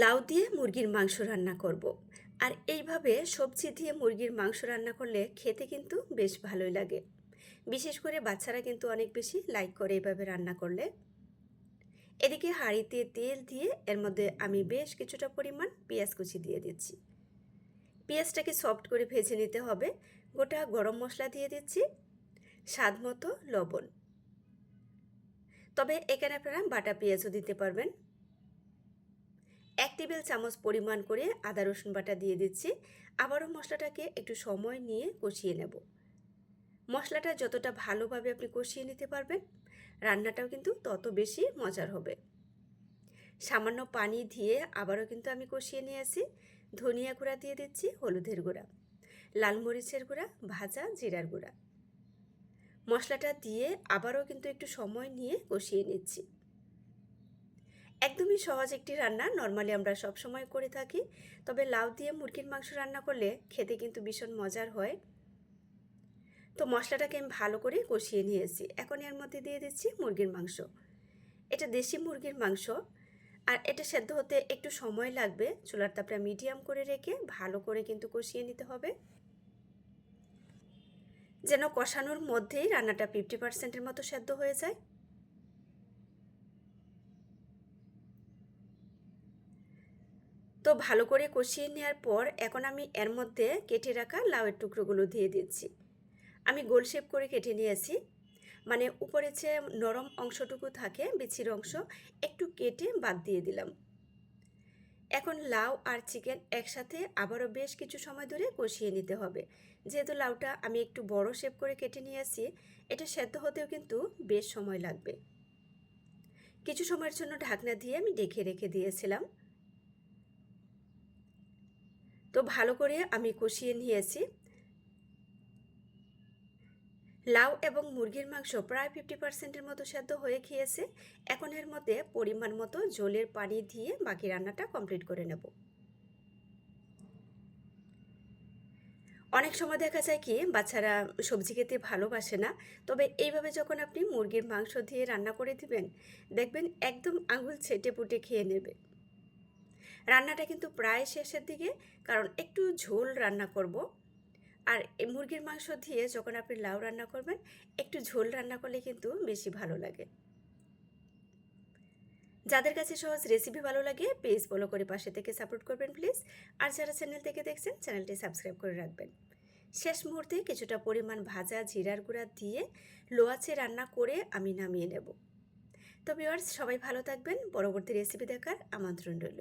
লাউ দিয়ে মুরগির মাংস রান্না করব। আর এইভাবে সবজি দিয়ে মুরগির মাংস রান্না করলে খেতে কিন্তু বেশ ভালোই লাগে। বিশেষ করে বাচ্চারা কিন্তু অনেক বেশি লাইক করে এইভাবে রান্না করলে। এদিকে হাঁড়িতে তেল দিয়ে এর মধ্যে আমি বেশ কিছুটা পরিমাণ পেঁয়াজ কুচি দিয়ে দিচ্ছি। পেঁয়াজটাকে সফট করে ভেজে নিতে হবে। গোটা গরম মশলা দিয়ে দিচ্ছি। স্বাদ মতো লবণ। তবে এখানে আপনারা বাটা পেঁয়াজও দিতে পারবেন। এক টেবিল চামচ পরিমাণ করে আদা রসুন বাটা দিয়ে দিচ্ছি। আবারও মশলাটাকে একটু সময় নিয়ে কষিয়ে নেব। মশলাটা যতটা ভালোভাবে আপনি কষিয়ে নিতে পারবেন, রান্নাটাও কিন্তু তত বেশি মজার হবে। সামান্য পানি দিয়ে আবারও কিন্তু আমি কষিয়ে নিয়ে আসি। ধনিয়া গুঁড়া দিয়ে দিচ্ছি, হলুদের গুঁড়া, লাল মরিচের গুঁড়া, ভাজা জিরার গুঁড়া। মশলাটা দিয়ে আবারও কিন্তু একটু সময় নিয়ে কষিয়ে নিচ্ছি। একদমই সহজ একটি রান্না। নর্মালি আমরা সব সময় করে থাকি। তবে লাউ দিয়ে মুরগির মাংস রান্না করলে খেতে কিন্তু ভীষণ মজার হয়। তো মশলাটাকে আমি ভালো করে কষিয়ে নিয়েছি। এখন এর মধ্যে দিয়ে দিচ্ছি মুরগির মাংস। এটা দেশি মুরগির মাংস। আর এটা সেদ্ধ হতে একটু সময় লাগবে। চুলার তাপটা মিডিয়াম করে রেখে ভালো করে কিন্তু কষিয়ে নিতে হবে। যেন কষানোর মধ্যেই রান্নাটা ফিফটি পার্সেন্টের মতো সেদ্ধ হয়ে যায়। তো ভালো করে কষিয়ে নেওয়ার পর এখন আমি এর মধ্যে কেটে রাখা লাউয়ের টুকরোগুলো দিয়ে দিচ্ছি। আমি গোল শেপ করে কেটে নিয়েছি। মানে উপরে যে নরম অংশটুকু থাকে, বিচির অংশ, একটু কেটে বাদ দিয়ে দিলাম। এখন লাউ আর চিকেন একসাথে আবারও বেশ কিছু সময় ধরে কষিয়ে নিতে হবে। যেহেতু লাউটা আমি একটু বড় শেপ করে কেটে নিয়ে আসি এটা সেদ্ধ হতেও কিন্তু বেশ সময় লাগবে। কিছু সময়ের জন্য ঢাকনা দিয়ে আমি ডেকে রেখে দিয়েছিলাম। তো ভালো করে আমি কষিয়ে নিয়েছি। লাউ এবং মুরগির মাংস প্রায় ফিফটি পার্সেন্টের মতো সেদ্ধ হয়ে খেয়েছে এখন এর মধ্যে পরিমাণ মতো জলের পানি দিয়ে বাকি রান্নাটা কমপ্লিট করে নেব। অনেক সময় দেখা যায় কি, বাচ্চারা সবজি খেতে ভালোবাসে না, তবে এইভাবে যখন আপনি মুরগির মাংস দিয়ে রান্না করে দিবেন, দেখবেন একদম আঙুল ছেটে পুটে খেয়ে নেবে। রান্নাটা কিন্তু প্রায় শেষের দিকে, কারণ একটু ঝোল রান্না করব। আর মুরগির মাংস দিয়ে যখন আপনি লাউ রান্না করবেন, একটু ঝোল রান্না করলে কিন্তু বেশি ভালো লাগে। যাদের কাছে সহজ রেসিপি ভালো লাগে পেজ ফলো করে পাশে থেকে সাপোর্ট করবেন প্লিজ আর যারা চ্যানেল থেকে দেখছেন চ্যানেলটি সাবস্ক্রাইব করে রাখবেন। শেষ মুহূর্তে কিছুটা পরিমাণ ভাজা জিরার গুঁড়া দিয়ে লোয়াচে রান্না করে আমি নামিয়ে নেব। তো ভিওয়ার্স সবাই ভালো থাকবেন। পরবর্তী রেসিপি দেখার আমন্ত্রণ রইল।